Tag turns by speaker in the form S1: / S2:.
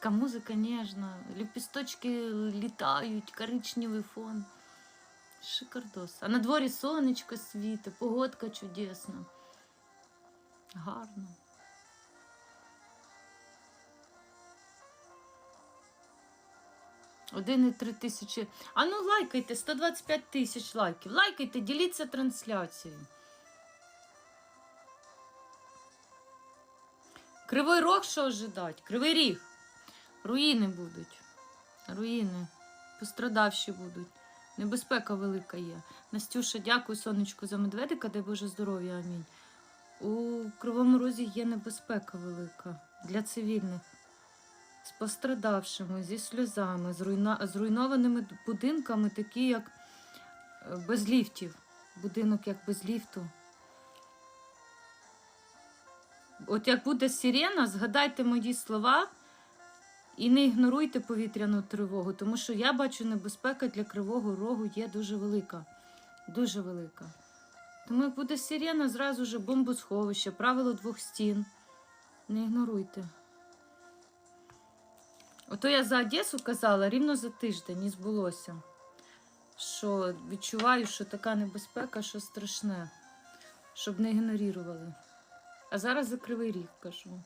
S1: Така музика ніжна, ліпісточки літають, коричневий фон. Шикардос. А на дворі сонечко світить, погодка чудесна. Гарно. Один і три тисячі. А ну лайкайте, 125 тисяч лайків. Лайкайте, діліться трансляцією. Кривий рог що ожидать? Кривий ріг. Руїни будуть. Руїни. Пострадавші будуть. Небезпека велика є. Настюша, дякую, сонечку, за медведика, дай Боже здоров'я, амінь. У Кривому Розі є небезпека велика для цивільних. З пострадавшими, зі сльозами, зруйнованими будинками, такі як е, без ліфтів. Будинок як без ліфту. От як буде сирена, згадайте мої слова і не ігноруйте повітряну тривогу, тому що я бачу, небезпека для кривого рогу є дуже велика. Дуже велика. Тому як буде сирена, зразу ж бомбосховище, правило двох стін. Не ігноруйте. Ото я за Одесу казала рівно за тиждень і збулося. Що відчуваю, що така небезпека, що страшне, щоб не ігнорували. А зараз за кривий ріг кажу.